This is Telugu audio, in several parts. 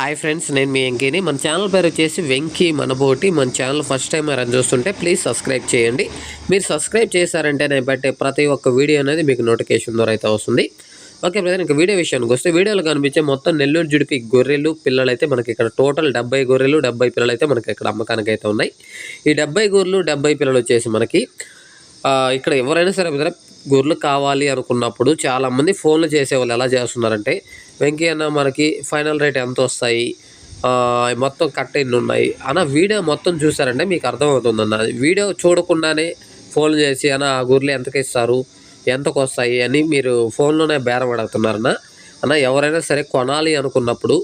హాయ్ ఫ్రెండ్స్ నేను మీ వెంకీని మన ఛానల్ పేరు వచ్చేసి వెంకీ మనబోటి. మన ఛానల్ ఫస్ట్ టైం ఎవరైనా చూస్తుంటే ప్లీజ్ సబ్స్క్రైబ్ చేయండి. మీరు సబ్స్క్రైబ్ చేశారంటే నేను పెట్టే ప్రతి ఒక్క వీడియో అనేది మీకు నోటిఫికేషన్ ద్వారా అయితే వస్తుంది. ఓకే బ్రదర్ ఇంకా వీడియో విషయానికి వస్తే వీడియోలో కనిపించే మొత్తం నెల్లూరు జుడిపి గొర్రెలు పిల్లలు అయితే మనకి ఇక్కడ టోటల్ డెబ్బై గొర్రెలు డెబ్బై పిల్లలు అయితే మనకి ఇక్కడ అమ్మకానికి అయితే ఉన్నాయి. ఈ డెబ్బై గొర్రెలు డెబ్బై పిల్లలు వచ్చేసి మనకి ఇక్కడ ఎవరైనా సరే బ్రదర్ గొర్రెలు కావాలి అనుకున్నప్పుడు చాలామంది ఫోన్లు చేసేవాళ్ళు ఎలా చేస్తున్నారంటే వెంకీ అన్న మనకి ఫైనల్ రేట్ ఎంత వస్తాయి? మొత్తం కట్ ఎన్ని ఉన్నాయి? అన్న వీడియో మొత్తం చూసారంటే మీకు అర్థమవుతుంది అన్న. వీడియో చూడకుండానే ఫోన్ చేసి అన్న ఆ గొర్రెలు ఎంతకి ఇస్తారు? ఎంతకు వస్తాయి? అని మీరు ఫోన్లోనే బేరం అడుగుతున్నారన్న అన్న ఎవరైనా సరే కొనాలి అనుకున్నప్పుడు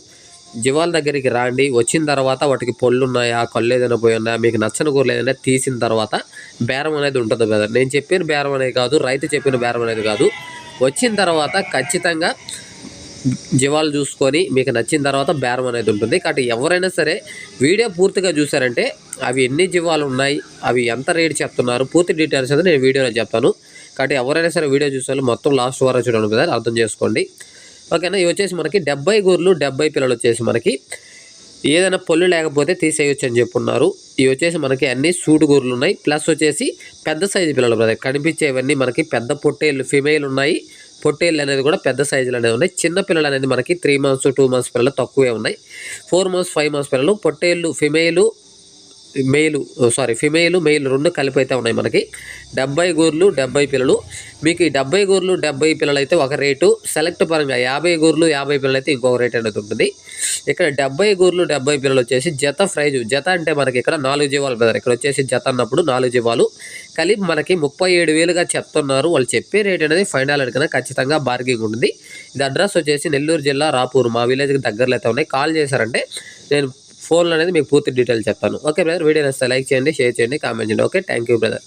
జీవాల దగ్గరికి రాండి. వచ్చిన తర్వాత వాటికి పళ్ళు ఉన్నాయా కళ్ళు ఏదైనా పోయి ఉన్నాయా మీకు నచ్చని కూరలు ఏదైనా తీసిన తర్వాత బేరం అనేది ఉంటుంది కదా. నేను చెప్పిన బేరం అనేది కాదు రైతు చెప్పిన బేరం అనేది కాదు. వచ్చిన తర్వాత ఖచ్చితంగా జీవాలు చూసుకొని మీకు నచ్చిన తర్వాత బేరం అనేది ఉంటుంది. కాబట్టి ఎవరైనా సరే వీడియో పూర్తిగా చూసారంటే అవి ఎన్ని జీవాలు ఉన్నాయి అవి ఎంత రేట్ చెప్తున్నారు పూర్తి డీటెయిల్స్ అనేది నేను వీడియోలో చెప్తాను. కాబట్టి ఎవరైనా సరే వీడియో చూసే మొత్తం లాస్ట్ వరకు చూడండి అర్థం చేసుకోండి. ఓకేనా? ఇవి వచ్చేసి మనకి డెబ్బై గూర్లు డెబ్బై పిల్లలు వచ్చేసి మనకి. ఏదైనా పొల్లు లేకపోతే తీసేయొచ్చు అని చెప్పున్నారు. ఇవి వచ్చేసి మనకి అన్ని సూటు గూర్లు ఉన్నాయి. ప్లస్ వచ్చేసి పెద్ద సైజు పిల్లలు బ్రదర్ కనిపించేవన్నీ మనకి పెద్ద పొట్టేళ్ళు ఫిమేల్ ఉన్నాయి. పొట్టేళ్ళు అనేది కూడా పెద్ద సైజులు అనేవి ఉన్నాయి. చిన్న పిల్లలు అనేది మనకి త్రీ మంత్స్ టూ మంత్స్ పిల్లలు తక్కువే ఉన్నాయి. ఫోర్ మంత్స్ ఫైవ్ మంత్స్ పిల్లలు పొట్టేళ్ళు ఫిమేలు మేలు సారీ ఫిమేల్ మెయిల్ రెండు కలిపి అయితే ఉన్నాయి మనకి. డెబ్బై గూర్లు డెబ్బై పిల్లలు. మీకు ఈ డెబ్బై గూర్లు డెబ్బై పిల్లలు అయితే ఒక రేటు. సెలెక్ట్ పరంగా యాభై గూర్లు యాభై పిల్లలు అయితే ఇంకొక రేట్ అనేది ఉంటుంది. ఇక్కడ డెబ్బై గూర్లు డెబ్బై పిల్లలు వచ్చేసి జత ప్రైజు. జత అంటే మనకి ఇక్కడ నాలుగు జీవాలు బ్రదర్. ఇక్కడ వచ్చేసి జత అన్నప్పుడు నాలుగు జీవాలు. కలిపి మనకి ముప్పై ఏడు వేలుగా చెప్తున్నారు. వాళ్ళు చెప్పే రేట్ అనేది ఫైనల్ అడిగినా ఖచ్చితంగా బార్గింగ్ ఉంటుంది. ఇది అడ్రస్ వచ్చేసి నెల్లూరు జిల్లా రాపూర్. మా విలేజ్కి దగ్గరలో అయితే ఉన్నాయి. కాల్ చేశారంటే నేను ఫోన్లో అనేది మీకు పూర్తి డీటెయిల్స్ చెప్తాను. ఓకే బ్రదర్ వీడియో నచ్చితే లైక్ చేయండి షేర్ చేయండి కామెంట్ చేయండి. Okay thank you brother